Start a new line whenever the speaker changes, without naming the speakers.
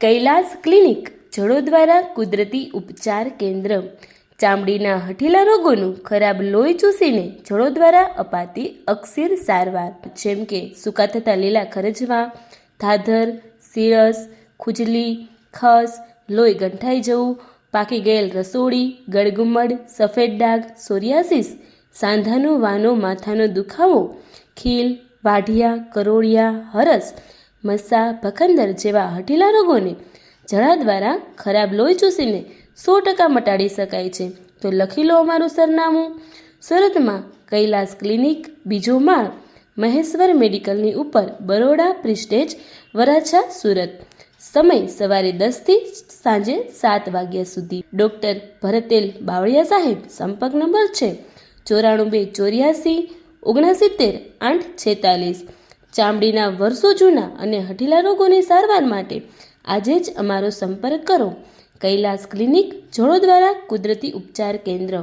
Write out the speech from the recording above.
Kailash clinic, જડો દ્વારા કુદરતી ઉપચાર કેન્દ્ર. ચામડીના હઠીલા રોગોનું ખરાબ લોહી ચૂસીને જળો દ્વારા અપાતી અક્ષીર સારવાર. જેમ કે સૂકા થતા લીલા ખરજવા, ધાધર, સીરસ, ખુજલી, ખસ, લોહી ગંઠાઈ જવું, પાકી ગયેલ રસોડી ગળગુમડ સફેદ ડાઘ, સોરિયાસિસ, સાંધાનો વાનો માથાનો દુખાવો, ખીલ, વાઢિયા, કરોળિયા, હરસ મસ્સા, ભખંદર જેવા હઠીલા રોગોને જળા દ્વારા ખરાબ લોહી ચૂસીને સો ટકા મટાડી શકાય છે. તો લખી લો અમારું સરનામું. સુરતમાં કૈલાસ ક્લિનિક, બીજો માળ, મહેશ્વર મેડિકલની ઉપર બરોડા પ્રિસ્ટેજ, વરાછા, સુરત. સમય સવારે દસથી સાંજે સાત વાગ્યા સુધી. ડૉક્ટર ભરતેલ બાવળિયા સાહેબ સંપર્ક નંબર છે ચોરાણું બે ચોર્યાસી, ઓગણસિત્તેર, આઠ છેતાલીસ. ચામડીના વર્ષો જૂના અને હઠીલા રોગોની સારવાર માટે આજે જ અમારો સંપર્ક કરો. કૈલાસ ક્લિનિક જોડો દ્વારા કુદરતી ઉપચાર કેન્દ્ર.